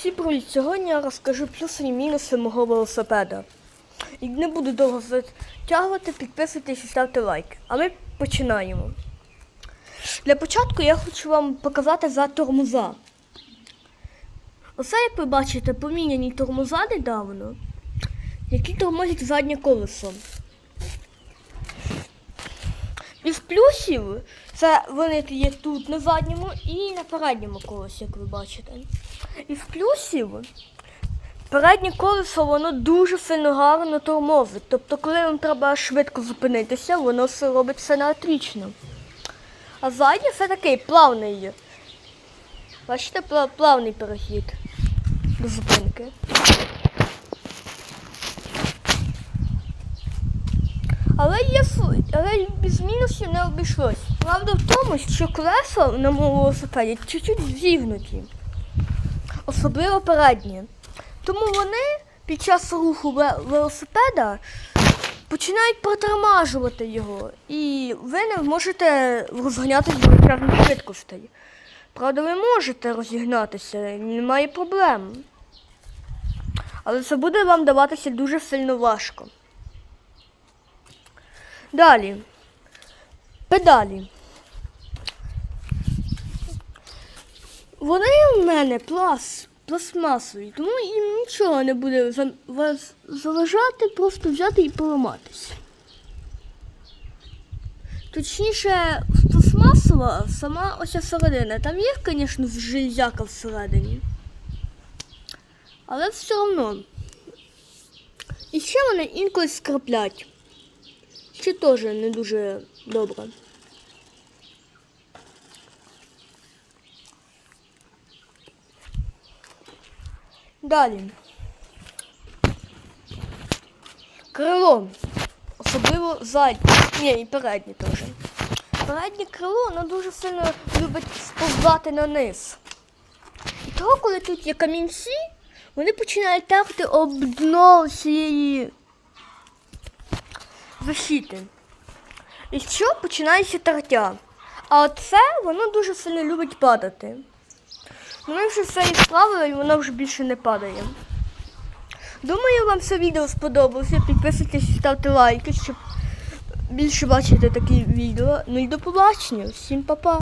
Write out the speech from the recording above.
Всі привіт! Сьогодні я розкажу плюси і мінуси мого велосипеда. І не буду довго затягувати, підписуйтесь і ставте лайки. А ми починаємо. Для початку я хочу вам показати за тормоза. Оце, як ви бачите, поміняні тормоза недавно, які тормозять заднє колесо. Із плюсів це вони є тут на задньому і на передньому колесі, як ви бачите. Із плюсів переднє колесо воно дуже сильно гарно тормозить. Тобто, коли вам треба швидко зупинитися, воно все робить все на отлично. А заднє все такий плавний. Бачите, плавний перехід до зупинки. Але є але без мінусів не обійшлось. Правда в тому, що колеса на моєму велосипеді чуть-чуть зігнуті, особливо передні. Тому вони під час руху велосипеда починають протормажувати його, і ви не можете розганятися до величезних швидкостей. Правда, ви можете розігнатися, немає проблем. Але це буде вам даватися дуже сильно важко. Далі. Педалі. Вони в мене плас, пластмасові, тому їм нічого не буде вас заважати, просто взяти і поламатися. Точніше, пластмасова сама ось ця середина. Там є, звісно, железяка всередині. Але все одно. І ще вони інколи скраплять що теж не дуже добре. Далі. Крило. Особливо заднє. Ні, і переднє теж. Переднє крило воно дуже сильно любить сповзати на низ. І того, коли тут є камінці, вони починають терти об дно цієї защити. І що починається тертя. А оце воно дуже сильно любить падати. Ну, Ми вже все і справили, і воно вже більше не падає. Думаю, вам це відео сподобалося. Підписуйтесь, ставте лайки, щоб більше бачити такі відео. Ну і до побачення. Всім па-па.